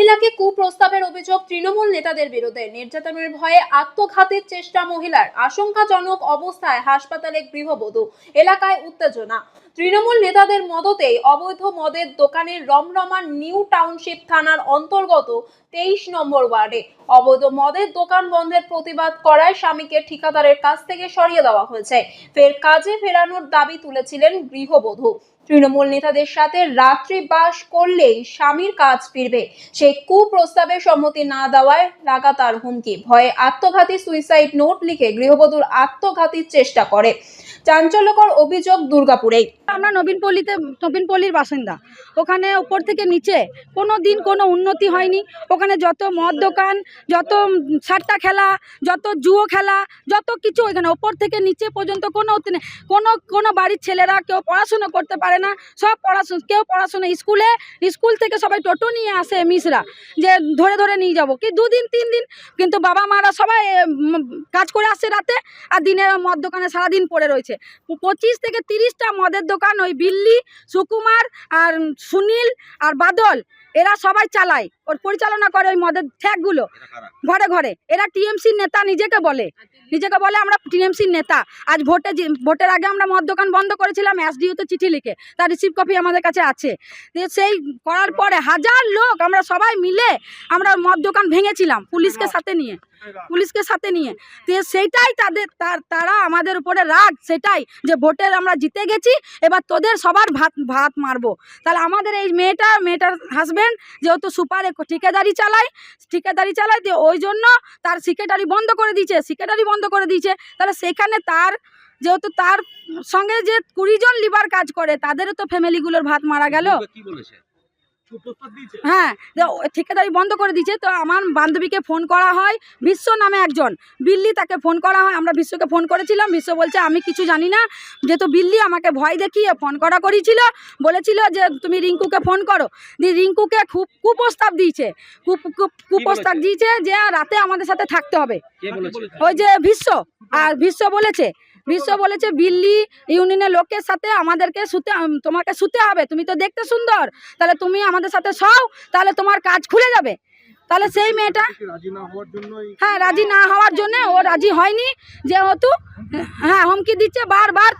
মহিলাকে কুপ্রস্তাবের অভিযোগ তৃণমূল নেতাদের বিরুদ্ধে। নির্যাতনের ভয়ে আত্মঘাতের চেষ্টা মহিলার। আশঙ্কাজনক অবস্থায় হাসপাতালে গৃহবধূ। এলাকায় উত্তেজনা। তৃণমূল নেতাদের মদতেই অবৈধ মদের দোকানের রমরমা নিউ টাউনশিপ থানার অন্তর্গত তেইশ নম্বর ওয়ার্ডে। অবৈধ মদের দোকান বন্ধের প্রতিবাদ করায় স্বামীকে ঠিকাদারের কাছ থেকে সরিয়ে দেওয়া হয়েছে। ফের কাজে ফেরানোর দাবি তুলেছিলেন গৃহবধূ। তৃণমূল নেতাদের সাথে রাত্রি বাস করলেই স্বামীর কাজ ফিরবে। সে কুপ্রস্তাবে সম্মতি না দেওয়ায় লাগাতার হুমকি। ভয়ে আত্মঘাতী সুইসাইড নোট লিখে গৃহবধূর আত্মঘাতীর চেষ্টা করে। চাঞ্চল্যকর অভিযোগ দুর্গাপুরেই। আমরা নবীনপল্লীতে নবীনপল্লীর বাসিন্দা। ওখানে ওপর থেকে নিচে কোনো দিন কোনো উন্নতি হয়নি। ওখানে যত মদ দোকান, যত সাট্টা খেলা, যত জুয়ো খেলা, যত কিছু ওখানে ওপর থেকে নিচে পর্যন্ত কোনো। কোনো কোনো বাড়ির ছেলেরা কেউ পড়াশুনো করতে পারে না। সব পড়াশুনো কেউ পড়াশুনো, স্কুলে, স্কুল থেকে সবাই টোটো নিয়ে আসে মিসরা, যে ধরে ধরে নিয়ে যাব। কি দুদিন, তিন দিন, কিন্তু বাবা মারা সবাই কাজ করে আসছে রাতে, আর দিনে মদ দোকানে সারাদিন পড়ে রয়েছে। পঁচিশ থেকে তিরিশটা মদের দোকান ওই বিল্লি সুকুমার আর সুনীল আর বাদল এরা সবাই চালায়। ওর পরিচালনা করে ওই মদের ঠ্যাকগুলো ঘরে ঘরে। এরা টিএমসির নেতা নিজেকে বলে। নিজেকে বলে আমরা টিএমসির নেতা। আজ ভোটে যে- ভোটের আগে আমরা মদ দোকান বন্ধ করেছিলাম এসডিওতে চিঠি লিখে। তার রিসিভ কপি আমাদের কাছে আছে। সেই করার পরে হাজার লোক আমরা সবাই মিলে আমরা মদ দোকান ভেঙেছিলাম পুলিশকে সাথে নিয়ে। পুলিশকে সাথে নিয়ে। তো সেইটাই তাদের, তার- আমাদের উপরে রাগ, সেটাই যে ভোটের আমরা জিতে গেছি, এবার তোদের সবার ভাত ভাত মারবো। তাহলে আমাদের এই মেয়েটা, মেয়েটার হাজব্যান্ড যেহেতু সুপারে ঠিকাদারি চালায় ঠিকাদারি চালায়, তো ওই জন্য তার সেক্রেটারি বন্ধ করে দিয়েছে সেক্রেটারি বন্ধ করে দিয়েছে। তাহলে সেখানে তার, যেহেতু তার সঙ্গে যে কুড়ি জন লিবার কাজ করে, তাদেরও তো ফ্যামিলিগুলোর ভাত মারা গেল। কি বলেছে? হ্যাঁ ঠিকাদারি বন্ধ করে দিয়েছে। তো আমার বান্ধবীকে ফোন করা হয়। বিশ্ব নামে একজন। বিল্লি তাকে ফোন করা হয়। আমরা বিশ্বকে ফোন করেছিলাম। বিশ্ব বলছে আমি কিছু জানি না। যেহেতু বিল্লি আমাকে ভয় দেখিয়ে ফোন করা করেছিল বলেছিল যে তুমি রিঙ্কুকে ফোন করো। দিয়ে রিঙ্কুকে খুব কুপ্রস্তাব দিয়েছে। কুপ- কুপ্রস্তাব দিয়েছে যে রাতে আমাদের সাথে থাকতে হবে। ওই যে বিশ্ব। আর বিশ্ব বলেছে বিশ্ব বলেছে বিল্লি ইউনিয়নের লোকের সাথে আমাদেরকে শুতে তোমাকে শুতে হবে। তুমি তো দেখতে সুন্দর। তাহলে তুমি আমাদের সাথে সও তাহলে তোমার কাজ খুলে যাবে। তাহলে সেই মেয়েটা হ্যাঁ রাজি না হওয়ার জন্য ও রাজি হয়নি যেহেতু হ্যাঁ হুমকি দিচ্ছে বারবার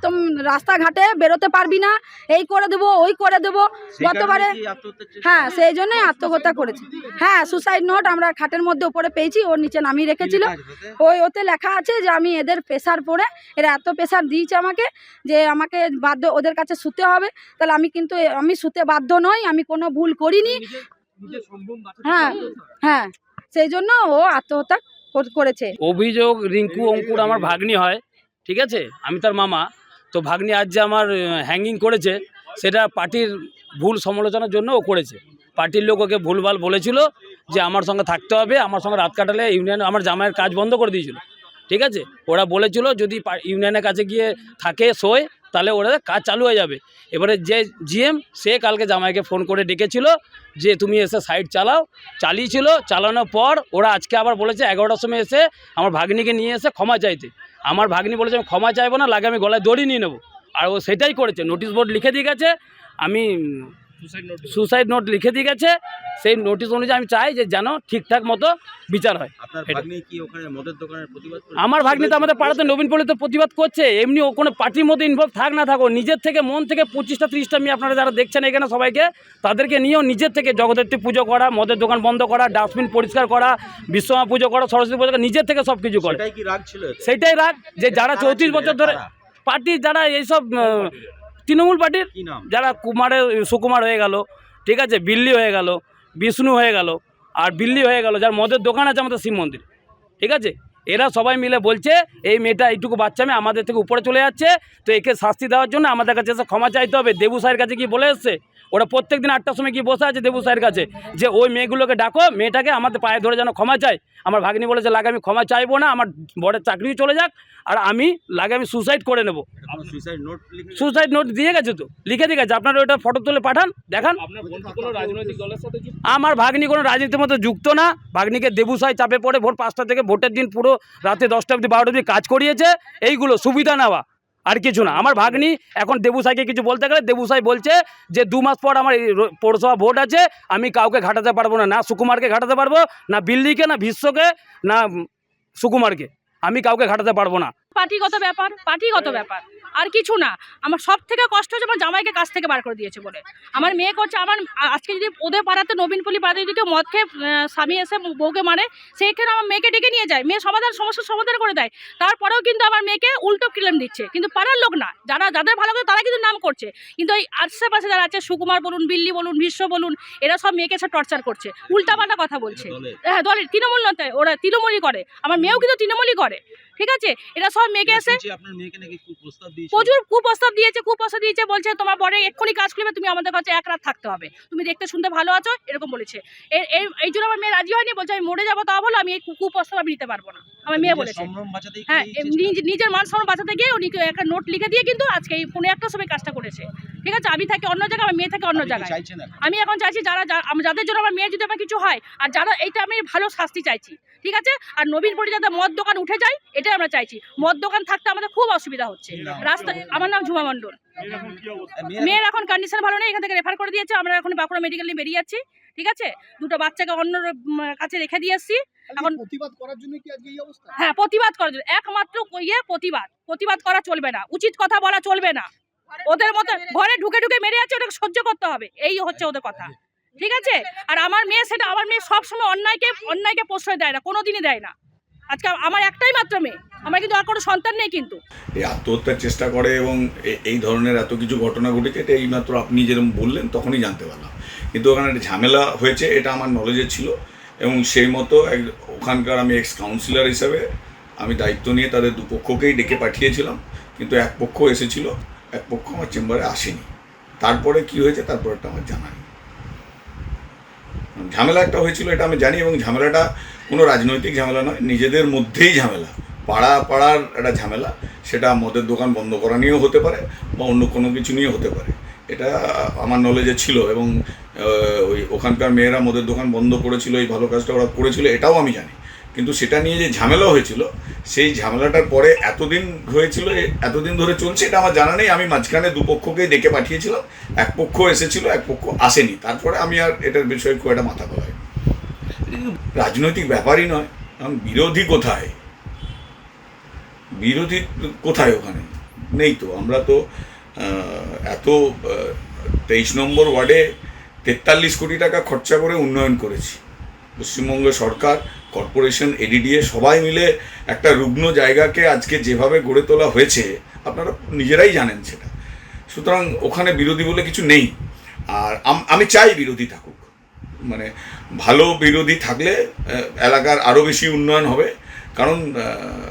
রাস্তাঘাটে বেরোতে পারবি না এই করে দেবো ওই করে দেবো গতবারে হ্যাঁ সেই জন্যই আত্মহত্যা করেছে। হ্যাঁ সুসাইড নোট আমরা খাটের মধ্যে উপরে পেয়েছি ওর নিচে নামিয়ে রেখেছিল। ওই ওতে লেখা আছে যে আমি এদের প্রেশার পড়ে এরা এত প্রেশার দিয়েছে আমাকে যে আমাকে বাধ্য ওদের কাছে শুতে হবে। তাহলে আমি কিন্তু আমি শুতে বাধ্য নই আমি কোনো ভুল করিনি। হ্যাঁ হ্যাঁ সেই জন্য ও আত্মহত্যা কর- করেছে। অভিযোগ রিঙ্কু অঙ্কুর আমার ভাগ্নি হয় ঠিক আছে? আমি তার মামা। তো ভাগ্নি আজ যে আমার হ্যাঙ্গিং করেছে সেটা পার্টির ভুল সমালোচনার জন্য ও করেছে। পার্টির লোক ওকে ভুলভাল বলেছিল যে আমার সঙ্গে থাকতে হবে আমার সঙ্গে রাত কাটালে ইউনিয়ন আমার জামাইয়ের কাজ বন্ধ করে দিয়েছিল ঠিক আছে? ওরা বলেছিল যদি ইউনিয়নের কাছে গিয়ে থাকে শোয় তাহলে ওরা কাজ চালু হয়ে যাবে। এবারে যে জিএম সে কালকে জামাইকে ফোন করে ডেকেছিল যে তুমি এসে সাইড চালাও। চালিয়েছিল, চালানোর পর ওরা আজকে আবার বলেছে এগারোটার সময় এসে আমার ভাগ্নিকে নিয়ে এসে ক্ষমা চাইতে। আমার ভাগ্নি বলেছে, আমি ক্ষমা চাইব না, লাগে আমি গলায় দড়ি নিয়ে নেব। আর ও সেটাই করেছে। নোটিশ বোর্ড লিখে দিয়ে গেছে, আমি সুসাইড নোট লিখে দিয়ে গেছে। সেই নোটিশ অনুযায়ী আমি চাই যে যেন ঠিকঠাক মতো বিচার হয়। আপনার এটা। ভাগ্নি কি ওখানে মদের দোকানের প্রতিবাদ করে? আমার ভাগ্নি তো আমাদের পাড়াতে নবীন পল্লীতে প্রতিবাদ করছে। এমনি ও কোনো পার্টির মধ্যে ইনভলভ থাক না থাকো নিজের থেকে মন থেকে পঁচিশটা ত্রিশটা মেয়ে আপনারা যারা দেখছেন এখানে সবাইকে তাদেরকে নিয়েও নিজের থেকে জগদ্ধাত্রী পুজো করা মদের দোকান বন্ধ করা ডাস্টবিন পরিষ্কার করা বিশ্বমা পুজো করা সরস্বতী পুজো করা নিজের থেকে সব কিছু করে। সেটাই রাগ সেইটাই রাগ যে যারা চৌত্রিশ বছর ধরে পার্টি যারা এইসব তৃণমূল পার্টির যারা কুমারের সুকুমার হয়ে গেল ঠিক আছে বিল্লি হয়ে গেল বিষ্ণু হয়ে গেল আর বিল্লি হয়ে গেল যার মদের দোকান আছে আমাদের শিব মন্দির ঠিক আছে? এরা সবাই মিলে বলছে এই মেয়েটা এইটুকু বাচ্চা মেয়ে আমাদের থেকে উপরে চলে যাচ্ছে তো একে শাস্তি দেওয়ার জন্য আমাদের কাছে এসে ক্ষমা চাইতে হবে। দেবু সাহের কাছে কি বলে এসছে ওরা প্রত্যেক দিন আটটার সময় কি বসে আছে দেবু সাহের কাছে যে ওই মেয়েগুলোকে ডাকো মেয়েটাকে আমাদের পায়ে ধরে যেন ক্ষমা চাই আমার ভাগ্নি বলেছে লাগে আমি ক্ষমা চাইব না আমার বড়ের চাকরিও চলে যাক আর আমি লাগে আমি সুসাইড করে নেব। সুইসাইড নোট লিখে সুসাইড নোট দিয়ে গেছে তো লিখে দিয়ে গেছে। আপনারা ওটা ফটো তুলে পাঠান দেখান। আমার ভাগ্নি কোনো রাজনীতির মতো যুক্ত না। ভাগ্নিকে দেবুসাই চাপে পড়ে ভোর পাঁচটা থেকে ভোটের দিন পুরো রাতে দশটা অবধি, বারোটা অবধি কাজ করিয়েছে, এইগুলো সুবিধা নেওয়া, আর কিছু না। আমার ভাগ্নি এখন দেবুসাইকে কিছু বলতে গেলে দেবুসাই বলছে যে, দু মাস পর আমার পৌরসভা ভোট আছে, আমি কাউকে ঘাটাতে পারব না না সুকুমারকে ঘাটাতে পারব, না বিল্লিকে না বিশ্বকে না সুকুমারকে। আমি কাউকে ঘাটাতে পারব না। পার্টিগত ব্যাপার পার্টিগত ব্যাপার। আর কিছু না আমার সব থেকে কষ্ট হচ্ছে আমার জামাইকে কাছ থেকে বার করে দিয়েছে বলে। আমার মেয়ে করছে আমার আজকে যদি ওদের পাড়াতে নবীনপল্লী পাড়াতে যদি কেউ মদ খেয়ে স্বামী এসে বউকে মারে সেইখানে আমার মেয়েকে ডেকে নিয়ে যায়। মেয়ে সমাধান সমস্যার সমাধান করে দেয়। তারপরেও কিন্তু আমার মেয়েকে উল্টো ক্লেম দিচ্ছে। কিন্তু পাড়ার লোক না যারা যাদের ভালো করে তারা কিন্তু নাম করছে। কিন্তু ওই আশেপাশে যারা আছে সুকুমার বলুন বিল্লি বলুন বিশ্ব বলুন এরা সব মেয়েকে এসে টর্চার করছে। উল্টাপাল্টা কথা বলছে। হ্যাঁ দলের। তৃণমূল নয় ওরা তৃণমূলই করে। আমার মেয়েও কিন্তু তৃণমূলই করে। ঠিক আছে? এরা সব মেয়েকে এসে প্রচুর কুপ্রস্তাব দিয়েছে কুপ্রস্তাব দিয়েছে বলছে তোমার পরে এক্ষুনি কাজ করবে তুমি আমাদের কাছে এক রাত থাকতে হবে। তুমি দেখতে শুনতে ভালো আছো এরকম বলেছে। এই এই জন্য আমার মেয়ে রাজি হয়নি বলছে আমি মরে যাব তা বলো আমি এই কুপ্রস্তাব আমি নিতে পারব না। আমার মেয়ে বলেছে। হ্যাঁ নিজের মান সম্মান বাঁচাতে গিয়ে উনি একটা নোট লিখে দিয়ে কিন্তু আজকে এই ফোনে একটা সবাই কাজটা করেছে। ঠিক আছে আমি থাকি অন্য জায়গায় আমার মেয়ে থাকে অন্য জায়গায়। আমি এখন চাইছি যারা যাদের জন্য আমার মেয়ে যদি আমার কিছু হয় আর যারা এইটা আমি ভালো শাস্তি চাইছি ঠিক আছে? আর নবীন পরি যাতে মদ দোকান উঠে যায় এটাই আমরা চাইছি। মদ দোকান থাকতে আমাদের খুব অসুবিধা হচ্ছে? রাস্তা আমার নাম ঝুমা মণ্ডল। মেয়ের এখন কন্ডিশন ভালো নেই এখান থেকে রেফার করে দিয়েছে আমরা এখন বাঁকুড়া মেডিকেল নিয়ে বেরিয়ে যাচ্ছি ঠিক আছে? দুটো বাচ্চাকে অন্য কাছে রেখে দিয়ে এসছি। এখন প্রতিবাদ করার জন্য কি আজকে এই অবস্থা? হ্যাঁ প্রতিবাদ করার জন্য। একমাত্র ইয়ে প্রতিবাদ। প্রতিবাদ করা চলবে না। উচিত কথা বলা চলবে না। ওদের মতো ঘরে ঢুকে ঢুকে মেরে যাচ্ছে ওটাকে সহ্য করতে হবে। এই হচ্ছে ওদের কথা। ঠিক আছে? আর আমার মেয়ে সেটা আমার মেয়ে সবসময় অন্যায়কে অন্যায়কে প্রশ্রয় দেয় না কোনোদিনই দেয় না। আজকে আমার একটাই মাত্র মেয়ে। আমার কিন্তু আর কোনো সন্তান নেই কিন্তু। এই আত্মহত্যার চেষ্টা করে এবং এ- এই ধরনের এত কিছু ঘটনা ঘটেছে এটা এইমাত্র আপনি যেরকম বললেন তখনই জানতে পারলাম। কিন্তু ওখানে একটা ঝামেলা হয়েছে এটা আমার নলেজে ছিল। এবং সেই মতো এক- ওখানকার আমি এক্স কাউন্সিলর হিসেবে আমি দায়িত্ব নিয়ে তাদের দুপক্ষকেই ডেকে পাঠিয়েছিলাম। কিন্তু এক পক্ষ এসেছিল। এক পক্ষ আমার চেম্বারে আসেনি। তারপরে কি হয়েছে? তারপরটা আমার জানা নেই। ঝামেলা একটা হয়েছিল, এটা আমি জানি এবং ঝামেলাটা কোনো রাজনৈতিক ঝামেলা নয়, নিজেদের মধ্যেই ঝামেলা। পাড়া পাড়ার একটা ঝামেলা, সেটা মদের দোকান বন্ধ করা নিয়েও হতে পারে বা অন্য কোনো কিছু নিয়ে হতে পারে। এটা আমার নলেজে ছিল এবং ওই ওখানকার মেয়েরা মদের দোকান বন্ধ করেছিল, এই ভালো কাজটা ওরা করেছিল, এটাও আমি জানি। কিন্তু সেটা নিয়ে যে ঝামেলা হয়েছিল, সেই ঝামেলাটার পরে এতদিন হয়েছিল এতদিন ধরে চলছে, এটা আমার জানা নেই। আমি মাঝখানে দুপক্ষকেই ডেকে পাঠিয়েছিলাম। এক পক্ষ এসেছিল, এক পক্ষ আসেনি। তারপরে আমি আর এটার বিষয়ে খুব একটা মাথা গলায় রাজনৈতিক ব্যাপারই নয়, কারণ বিরোধী কোথায়? বিরোধী কোথায় ওখানে? নেই তো। আমরা তো এত তেইশ নম্বর ওয়ার্ডে তেতাল্লিশ কোটি টাকা খরচা করে উন্নয়ন করেছি। পশ্চিমবঙ্গ সরকার কর্পোরেশন এডিডিএ সবাই মিলে একটা রুগ্ন জায়গাকে আজকে যেভাবে গড়ে তোলা হয়েছে, আপনারা নিজেরাই জানেন সেটা। সুতরাং ওখানে বিরোধী বলে কিছু নেই। আর আমি চাই বিরোধী থাকুক। মানে ভালো বিরোধী থাকলে এলাকার আরও বেশি উন্নয়ন হবে। কারণ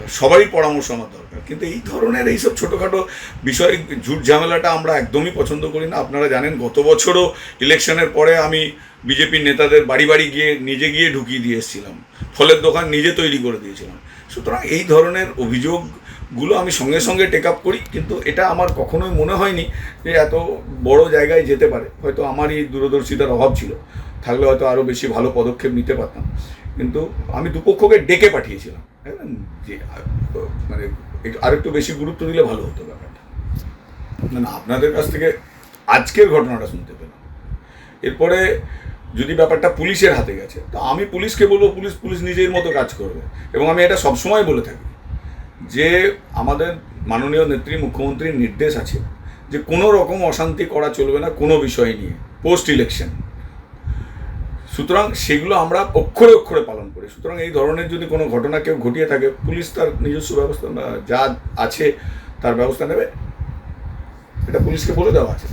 সবারই পরামর্শ আমার দরকার। কিন্তু এই ধরনের এইসব ছোটোখাটো বিষয়, ঝুট ঝামেলাটা আমরা একদমই পছন্দ করি না। আপনারা জানেন, গত বছরও ইলেকশনের পরে আমি বিজেপির নেতাদের বাড়ি বাড়ি গিয়ে, নিজে গিয়ে ঢুকিয়ে দিয়ে এসেছিলাম। ফলের দোকান নিজে তৈরি করে দিয়েছিলাম। সুতরাং এই ধরনের অভিযোগগুলো আমি সঙ্গে সঙ্গে টেক আপ করি, কিন্তু এটা আমার কখনোই মনে হয়নি যে এত বড় জায়গায় যেতে পারে। হয়তো আমারই দূরদর্শিতার অভাব ছিল। থাকলে হয়তো আরও বেশি ভালো পদক্ষেপ নিতে পারতাম। কিন্তু আমি দুপক্ষকে ডেকে পাঠিয়েছিলাম? যে আহ, মানে একটু- আরেকটু বেশি গুরুত্ব দিলে ভালো হতো ব্যাপারটা। না না আপনাদের কাছ থেকে আজকের ঘটনাটা শুনতে পেলাম। এরপরে যদি ব্যাপারটা পুলিশের হাতে গেছে তো আমি পুলিশকে বলব পুলিশ পুলিশ নিজের মতো কাজ করবে। এবং আমি এটা সবসময় বলে থাকি যে আমাদের মাননীয় নেত্রী মুখ্যমন্ত্রীর নির্দেশ আছে যে কোনো রকম অশান্তি করা চলবে না কোনো বিষয় নিয়ে পোস্ট ইলেকশন সুতরাং সেগুলো আমরা অক্ষরে অক্ষরে পালন করি। সুতরাং এই ধরনের যদি কোনো ঘটনা কেউ ঘটিয়ে থাকে, পুলিশ তার নিজস্ব ব্যবস্থা যা আছে তার ব্যবস্থা নেবে। এটা পুলিশকে বলে দেওয়া আছে।